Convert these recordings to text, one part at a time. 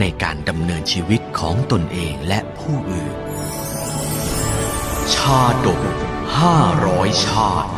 ในการดำเนินชีวิตของตนเองและผู้อื่น ชาดกห้าร้อยชาติ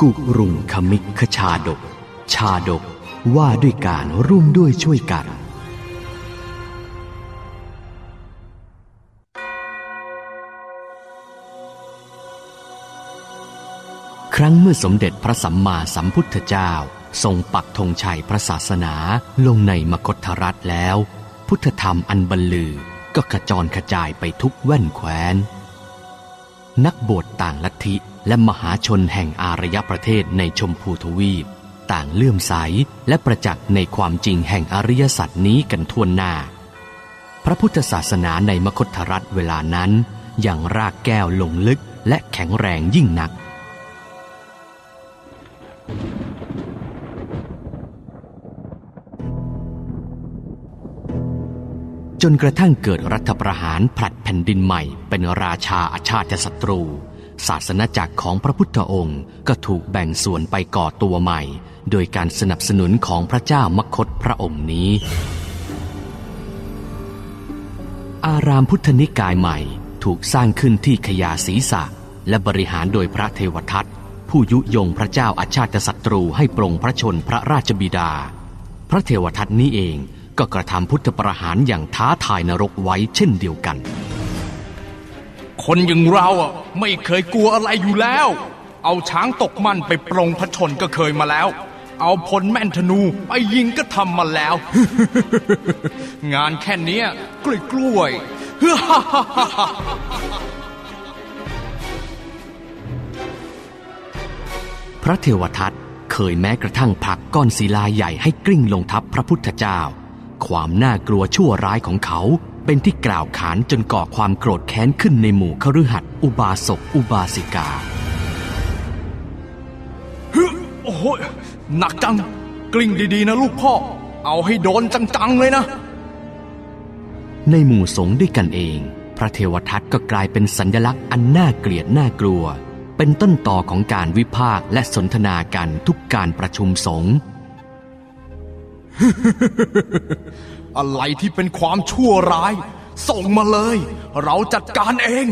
กุรุงคมิคชาดก ชาดกว่าด้วยการร่วมด้วยช่วยกัน รั้งเมื่อสมเด็จพระสัมมาสัมพุทธเจ้า ทรงปักธงชัยพระศาสนาลงในมคธรัฐแล้ว พุทธธรรมอันบรรลือก็กระจรกระจายไปทุกแว่นแคว้น นักบวชต่างลัทธิและมหาชนแห่งอารยประเทศในชมพูทวีป ต่างเลื่อมใสและประจักษ์ในความจริงแห่งอริยสัจนี้กันทั่วหน้า พระพุทธศาสนาในมคธรัฐเวลานั้นยังรากแก้วลงลึกและแข็งแรงยิ่งนัก จนกระทั่งเกิดรัฐประหารผลัดแผ่นดินใหม่เป็นราชาอาชาติศัตรู ศาสนาจักรของพระพุทธองค์ก็ถูกแบ่งส่วนไปก่อตัวใหม่ โดยการสนับสนุนของพระเจ้ามคตพระองค์นี้ อารามพุทธนิกายใหม่ถูกสร้างขึ้นที่ขยาศีษะและบริหารโดยพระเทวทัตผู้ยุยงพระเจ้าอาชาติศัตรูให้ปรงพระชนพระราชบิดา พระเทวทัตนี้เอง ก็กระทำพุทธประหารอย่างท้าทายนรกไว้เช่นเดียวกัน คนอย่างเราอะไม่เคยกลัวอะไรอยู่แล้ว เอาช้างตกมันไปปรงพระชนก็เคยมาแล้ว เอาพลแม่นธนูไปยิงก็ทำมาแล้ว งานแค่เนี้ยกล้วยกล้วยๆพระเทวทัตเคยแม้กระทั่งผลักก้อนศิลาใหญ่ให้กลิ้งลงทับพระพุทธเจ้า ความน่ากลัวชั่วร้ายของเขา เป็นที่กล่าวขานจนก่อความโกรธแค้นขึ้นในหมู่คฤหัสถ์อุบาสกอุบาสิกาฮึโอ้โหหนักจัง กลิ้งดีๆนะลูกพ่อ เอาให้โดนจังๆเลยนะ ในหมู่สงฆ์ด้วยกันเอง พระเทวทัตก็กลายเป็นสัญลักษณ์อันน่าเกลียดน่ากลัว เป็นต้นต่อของการวิพากษ์และสนทนากันทุกการประชุมสงฆ์ อะไรที่เป็นความชั่วร้าย ส่งมาเลย เราจัดการเอง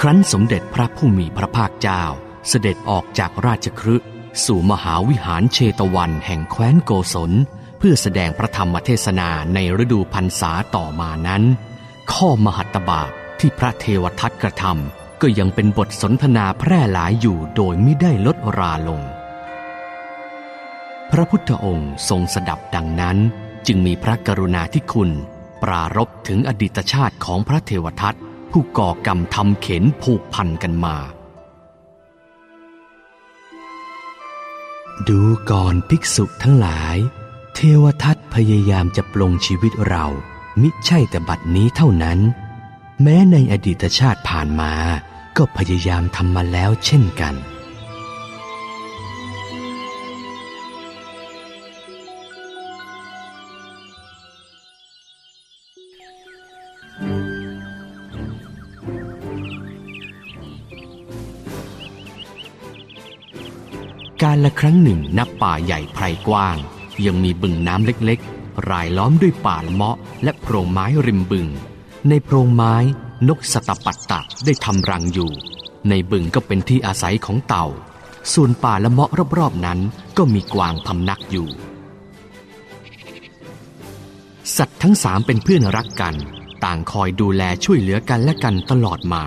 ครั้นสมเด็จพระผู้มีพระภาคเจ้าเสด็จออกจากราชครึสู่มหาวิหารเชตวันแห่งแคว้นโกศล เพื่อแสดงพระธรรมเทศนาในฤดูพรรษาต่อมานั้น ข้อมหัตตบาปที่พระเทวทัตกระทำ ก็ยังเป็นบทสนทนาแพร่หลายอยู่โดยไม่ได้ลดราลง พระพุทธองค์ทรงสดับดังนั้น จึงมีพระกรุณาธิคุณ ปรารบถึงอดีตชาติของพระเทวทัตผู้ก่อกรรมทำเข็นผูกพันกันมา ดูก่อนภิกษุทั้งหลาย เทวทัตพยายามจะปลงชีวิตเรา มิใช่แต่บัดนี้เท่านั้น แม้ในอดีตชาติผ่านมาก็พยายามทำมาแล้วเช่นกัน การละครั้งหนึ่งนับป่าใหญ่ไพรกว้าง ยังมีบึงน้ำเล็กๆ รายล้อมด้วยป่าละเมาะและโพรงไม้ริมบึง ในโพรงไม้นกสตปัตตะได้ทำรังอยู่ ในบึงก็เป็นที่อาศัยของเต่า ส่วนป่าละเมาะรอบๆนั้นก็มีกวางพำนักอยู่ สัตว์ทั้งสามเป็นเพื่อนรักกัน ต่างคอยดูแลช่วยเหลือกันและกันตลอดมา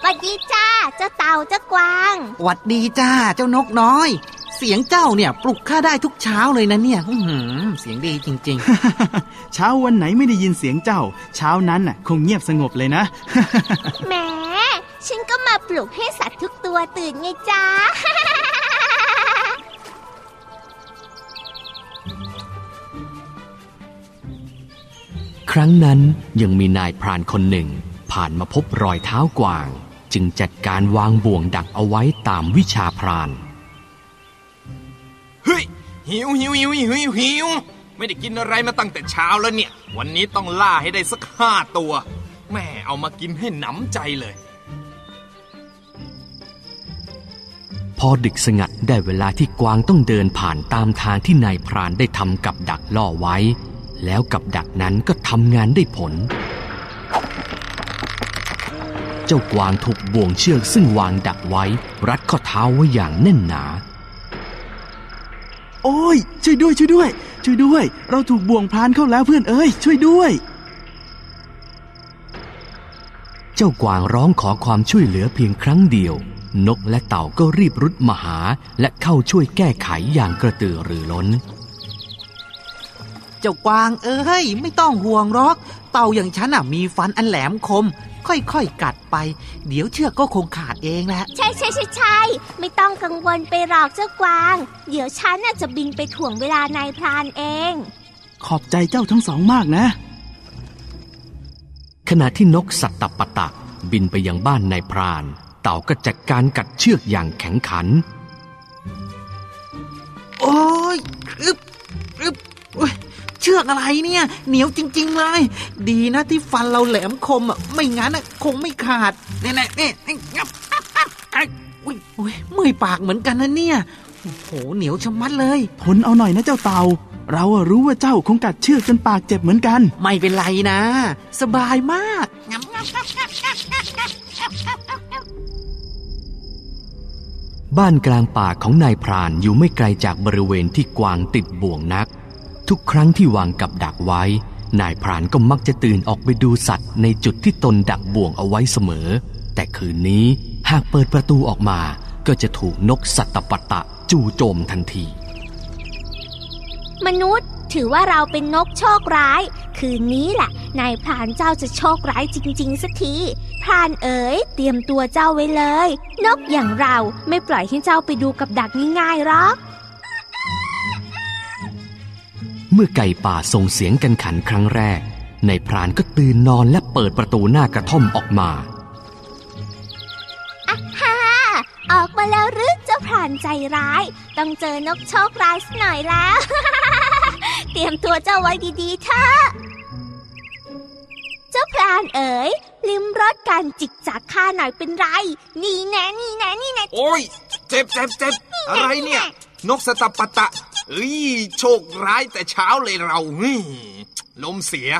สวัสดีจ้าเจ้าเต่าเจ้ากวาง หวัดดีจ้าเจ้านกน้อยเสเสียงเจ้าเนี่ย ปลุกข้าได้ทุกเช้าเลยนะเนี่ยอื้อหือเสียงดีจริงเช้าวันไหนไม่ได้ยินเสียงเจ้า เช้านั้นน่ะ คงเงียบสงบเลยนะแหมฉันก็มาปลุกให้สัตว์ทุกตัวตื่นไงจ๊ะครั้งนั้นยังมีนายพรานคนหนึ่ง ผ่านมาพบรอยเท้ากวาง จึงจัดการวางบ่วงดักเอาไว้ตามวิชาพราน เฮ้ยหิวหิวหิวหิวหิวหิวไม่ได้กินอะไรมาตั้งแต่เช้าแล้วเนี่ย วันนี้ต้องล่าให้ได้สักห้าตัว แม่เอามากินให้หนำใจเลย พอดึกสงัดได้เวลาที่กวางต้องเดินผ่านตามทางที่นายพรานได้ทำกับดักล่อไว้ แล้วกับดักนั้นก็ทำงานได้ผล เจ้ากวางถูกบ่วงเชือกซึ่งวางดักไว้ รัดข้อเท้าไว้อย่างแน่นหนา โอ้ย ช่วยด้วยช่วยด้วย ช่วยด้วย เราถูกบ่วงพรานเข้าแล้วเพื่อนเอ้ย ช่วยด้วย เจ้ากวางร้องขอความช่วยเหลือเพียงครั้งเดียว นกและเต่าก็รีบรุดมาหา และเข้าช่วยแก้ไขอย่างกระตือรือร้นๆเจ้ากวางเอ้ย ไม่ต้องห่วงหรอก เต่าอย่างฉันอะมีฟันอันแหลมคม ค่อยๆ กัดไป เดี๋ยวเชือกก็คงขาดเองแหละใช่ใช่ใช่ใช่ไม่ต้องกังวลไปหรอกเจ้ากวาง เดี๋ยวฉันน่ะจะบินไปถ่วงเวลานายพรานเอง ขอบใจเจ้าทั้งสองมากนะ ขณะที่นกสัตตปะตะบินไปยังบ้านนายพราน เต่าก็จัดการกัดเชือกอย่างแข็งขัน เชือกอะไรเนี่ย เหนียวจริง ๆ เลย ดีนะที่ฟันเราแหลมคมอะไม่งั้นอะคงไม่ขาดแน่ๆนี่นี่งับงับงับงับอุ้ยอุ้ยเมื่อยปากเหมือนกันนะเนี่ยโอ้โหเหนียวชะมัดเลยทนเอาหน่อยนะเจ้าเต่าเราอะรู้ว่าเจ้าคงกัดเชือกจนปากเจ็บเหมือนกัน ไม่เป็นไรนะ สบายมากบ้านกลางป่าของนายพรานอยู่ไม่ไกลจากบริเวณที่กวางติดบ่วงนัก ทุกครั้งที่วางกับดักไว้ นายพรานก็มักจะตื่นออกไปดูสัตว์ในจุดที่ตนดักบ่วงเอาไว้เสมอ แต่คืนนี้หากเปิดประตูออกมาก็จะถูกนกสัตตปะตะจู่โจมทันที มนุษย์ถือว่าเราเป็นนกโชคร้าย คืนนี้แหละนายพรานเจ้าจะโชคร้ายจริง ๆสักทีพรานเอ๋ยเตรียมตัวเจ้าไว้เลย นกอย่างเราไม่ปล่อยให้เจ้าไปดูกับดักง่ายๆหรอก เมื่อไก่ป่าส่งเสียงกันขันครั้งแรกนายพรานก็ตื่นนอนและเปิดประตูหน้ากระท่อมออกมาฮ่าออกมาแล้วหรือเจ้าพรานใจร้าย ต้องเจอนกโชคร้ายสักหน่อยแล้ว เตรียมตัวเจ้าไว้ดีๆเถอะเจ้าพรานเอ๋ยลิมรสการจิกจากข้าหน่อยเป็นไร นี่แน่นี่แน่นี่แน่โอ้ยเจ็บเจ็บเจ็บอะไรเนี่ย นกสตปะตะ เอ้ยโชคร้ายแต่เช้าเลยเราเฮ้ยลมเสีย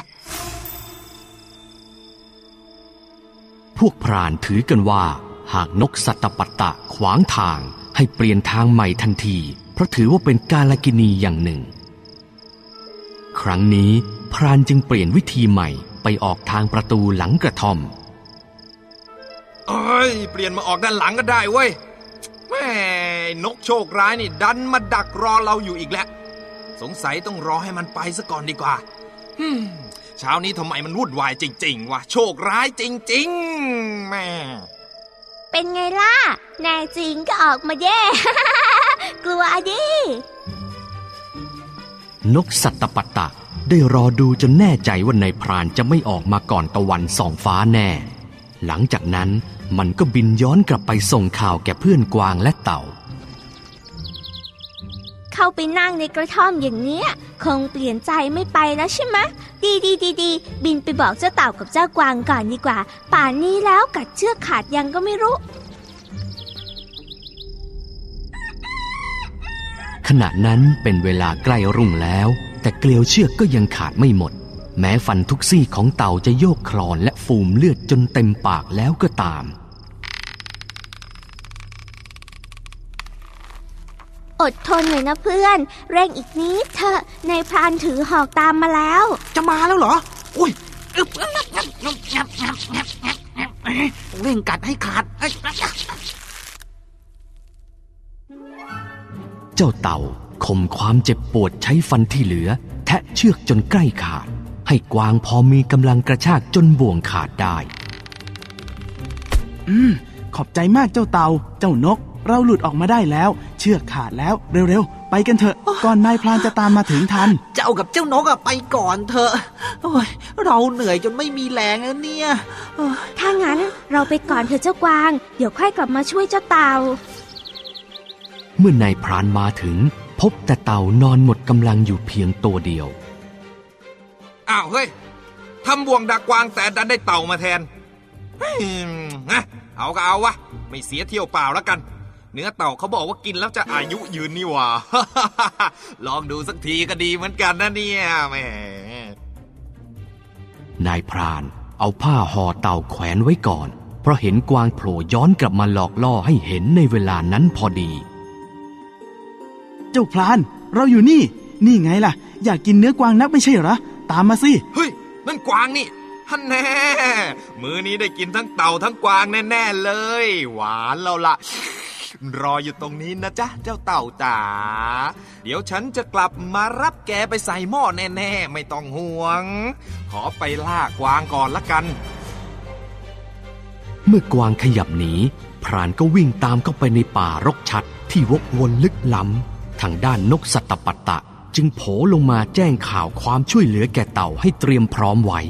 พวกพรานถือกันว่า หากนกสัตตปัตตะขวางทางให้เปลี่ยนทางใหม่ทันที เพราะถือว่าเป็นกาลกินีอย่างหนึ่ง ครั้งนี้พรานจึงเปลี่ยนวิธีใหม่ไปออกทางประตูหลังกระท่อมเอ้ย เปลี่ยนมาออกด้านหลังก็ได้เว้ยแม่ นกโชคร้ายนี่ดันมาดักรอเราอยู่อีกแล้ว สงสัยต้องรอให้มันไปซะก่อนดีกว่าฮึมเช้านี้ทำไมมันวุ่นวายจริง ๆวะโชคร้ายจริง ๆ แม่ เป็นไงล่ะ แน่จริงก็ออกมาเย่ กลัวดินกสัตตปัตตะได้รอดูจนแน่ใจว่านายพรานจะไม่ออกมาก่อนตะวันส่องฟ้าแน่ หลังจากนั้นมันก็บินย้อนกลับไปส่งข่าวแก่เพื่อนกวางและเต่าเข้า ไปนั่งในกระท่อมอย่างเนี้ย คงเปลี่ยนใจไม่ไปแล้วใช่ไหมดีดีดีดีบินไปบอกเจ้าเต่ากับเจ้ากวางก่อนดีกว่า ป่านนี้แล้วกัดเชือกขาดยังก็ไม่รู้ ขณะนั้นเป็นเวลาใกล้รุ่งแล้ว แต่เกลียวเชือกก็ยังขาดไม่หมด แม้ฟันทุกซี่ของเต่าจะโยกคลอนและฟูมเลือดจนเต็มปากแล้วก็ตาม อดทนหน่อยนะเพื่อน เร่งอีกนิดเถอะนพรานถือหอกตามมาแล้ว จะมาแล้วเหรอ อุ้ยอึบงับงับงับงับงับงับเร่งกัดให้ขาด เจ้าเต่าข่มความเจ็บปวดใช้ฟันที่เหลือ แทะเชือกจนใกล้ขาด ให้กวางพอมีกำลังกระชากจนบ่วงขาดได้ อืม ขอบใจมากเจ้าเต่า เจ้านก เราหลุดออกมาได้แล้ว เชือกขาดแล้วเร็วๆ ไปกันเถอะ ก่อนนายพรานจะตามมาถึงทัน เจ้ากับเจ้านกอะไปก่อนเถอะโอ้ยเราเหนื่อยจนไม่มีแรงแล้วเนี่ยเอ้ยถ้างั้นเราไปก่อนเถอะเจ้ากวาง เดี๋ยวค่อยกลับมาช่วยเจ้าเต่า เมื่อนายพรานมาถึง พบแต่เต่านอนหมดกำลังอยู่เพียงตัวเดียว อ้าวเฮ้ยทำบ่วงดักกวางแต่ดันได้เต่ามาแทนเฮ้ยนะเอาก็เอาวะ ไม่เสียเที่ยวเปล่าแล้วกัน เนื้อเต่าเขาบอกว่ากินแล้วจะอายุยืนนี่หว่า ลองดูสักทีก็ดีเหมือนกันนะเนี่ยแหมนายพรานเอาผ้าห่อเต่าแขวนไว้ก่อน เพราะเห็นกวางโผล่ย้อนกลับมาหลอกล่อให้เห็นในเวลานั้นพอดี เจ้าพราน เราอยู่นี่ นี่ไงล่ะ อยากกินเนื้อกวางนักไม่ใช่เหรอ ตามมาสิ เฮ้ยนั่นกวางนี่ฮันแน่ มือนี้ได้กินทั้งเต่าทั้งกวางแน่ ๆ เลย หวานเราละ รออยู่ตรงนี้นะจ๊ะ เจ้าเต่าจ๋า เดี๋ยวฉันจะกลับมารับแกไปใส่หม้อแน่ๆ ไม่ต้องห่วง ขอไปล่ากวางก่อนละกัน เมื่อกวางขยับหนี พรานก็วิ่งตามเข้าไปในป่ารกชัดที่วกวนลึกล้ำ ทางด้านนกสัตตปัตตะ จึงโผล่ลงมาแจ้งข่าวความช่วยเหลือแก่เต่าให้เตรียมพร้อมไว้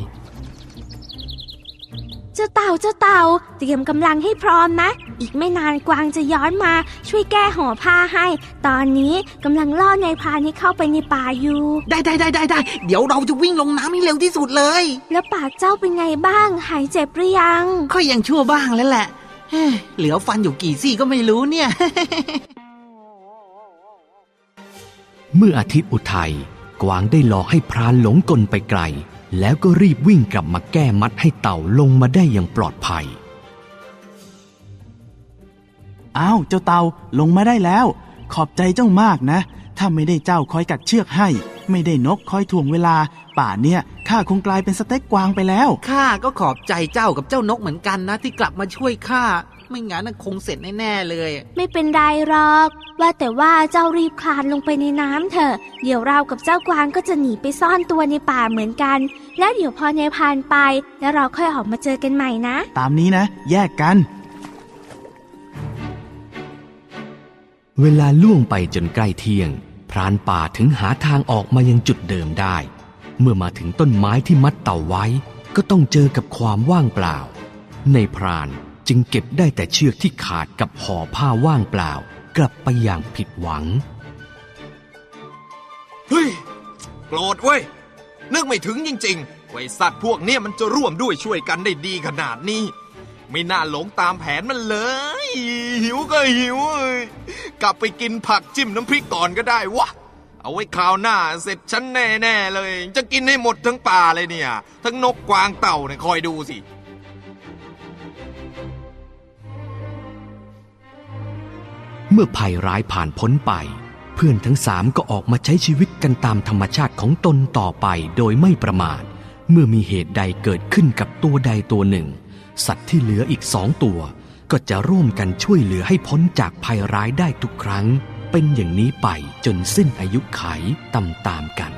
เจ้าเต่าเจ้าเต่าเตรียมกำลังให้พร้อมนะ อีกไม่นานกวางจะย้อนมาช่วยแก้ห่อผ้าให้ ตอนนี้กำลังล่อนายพรานให้เข้าไปในป่าอยู่ ได้ได้ได้ได้ได้เดี๋ยวเราจะวิ่งลงน้ำให้เร็วที่สุดเลย แล้วปากเจ้าเป็นไงบ้าง หายเจ็บหรือยังค่อยยังชั่วบ้างแล้วแหละเฮ้ยเหลือฟันอยู่กี่ซี่ก็ไม่รู้เนี่ย เมื่ออาทิตย์อุทัยกวางได้หลอกให้พรานหลงกลไปไกล แล้วก็รีบวิ่งกลับมาแก้มัดให้เต่าลงมาได้อย่างปลอดภัย อ้าว เจ้าเต่าลงมาได้แล้ว ขอบใจเจ้ามากนะ ถ้าไม่ได้เจ้าคอยกัดเชือกให้ ไม่ได้นกคอยถ่วงเวลา ป่าเนี่ยข้าคงกลายเป็นสเต็กกวางไปแล้ว ข้าก็ขอบใจเจ้ากับเจ้านกเหมือนกันนะที่กลับมาช่วยข้า ไม่งั้นน่ะคงเสร็จแน่ๆเลย ไม่เป็นไรหรอก ว่าแต่ว่าเจ้ารีบคลานลงไปในน้ำเถอะ เดี๋ยวเรากับเจ้ากวางก็จะหนีไปซ่อนตัวในป่าเหมือนกัน แล้วเดี๋ยวพอนายพรานไป แล้วเราค่อยออกมาเจอกันใหม่นะ ตามนี้นะ แยกกัน เวลาล่วงไปจนใกล้เที่ยง พรานป่าถึงหาทางออกมายังจุดเดิมได้ เมื่อมาถึงต้นไม้ที่มัดเต่าไว้ ก็ต้องเจอกับความว่างเปล่า ในพราน จึงเก็บได้แต่เชือกที่ขาดกับห่อผ้าว่างเปล่า กลับไปอย่างผิดหวัง เฮ้ยโกรธเว้ย นึกไม่ถึงจริงๆไว้สัตว์พวกเนี้ยมันจะร่วมด้วยช่วยกันได้ดีขนาดนี้ ไม่น่าหลงตามแผนมันเลย หิวก็หิว กลับไปกินผักจิ้มน้ำพริกก่อนก็ได้วะเอาไว้คราวหน้าเสร็จฉันแน่ ๆ เลย จะกินให้หมดทั้งป่าเลยเนี่ย ทั้งนกกวางเต่าเนี่ยคอยดูสิ เมื่อภัยร้ายผ่านพ้นไป เพื่อนทั้งสามก็ออกมาใช้ชีวิตกันตามธรรมชาติของตนต่อไปโดยไม่ประมาท เมื่อมีเหตุใดเกิดขึ้นกับตัวใดตัวหนึ่ง สัตว์ที่เหลืออีกสองตัว ก็จะร่วมกันช่วยเหลือให้พ้นจากภัยร้ายได้ทุกครั้ง เป็นอย่างนี้ไปจนสิ้นอายุไขตามตามๆกัน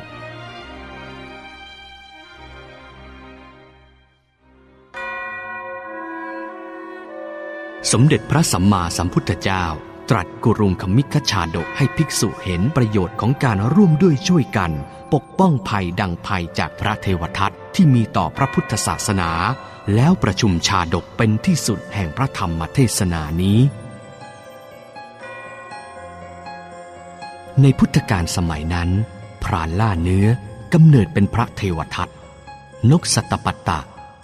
สมเด็จพระสัมมาสัมพุทธเจ้า ตรัสกุรุงคมิคชาดกให้ภิกษุเห็นประโยชน์ของการร่วมด้วยช่วยกัน ปกป้องภัยดังภัยจากพระเทวทัตที่มีต่อพระพุทธศาสนา แล้วประชุมชาดกเป็นที่สุดแห่งพระธรรมเทศนานี้ ในพุทธกาลสมัยนั้น พรานล่าเนื้อกำเนิดเป็นพระเทวทัตนกสัตตปัตตะ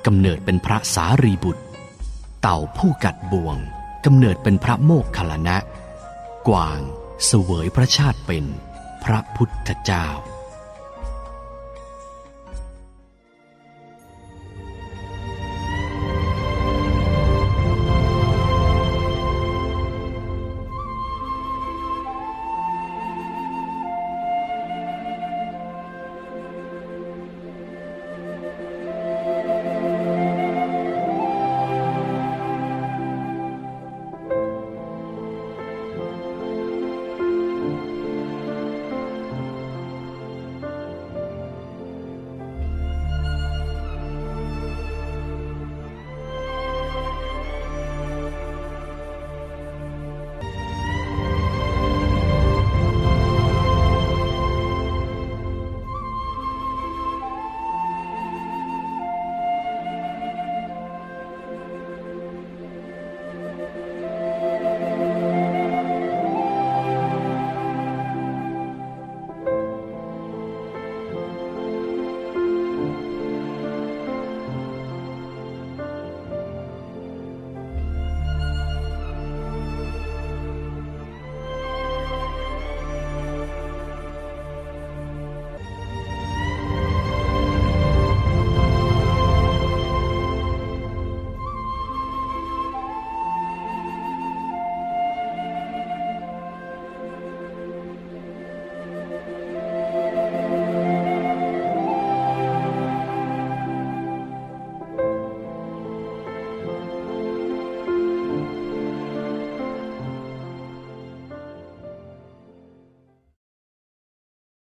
กำเนิดเป็นพระสารีบุตร เต่าผู้กัดบ่วง กำเนิดเป็นพระโมกขลานะ กวางเสวยพระชาติเป็นพระพุทธเจ้า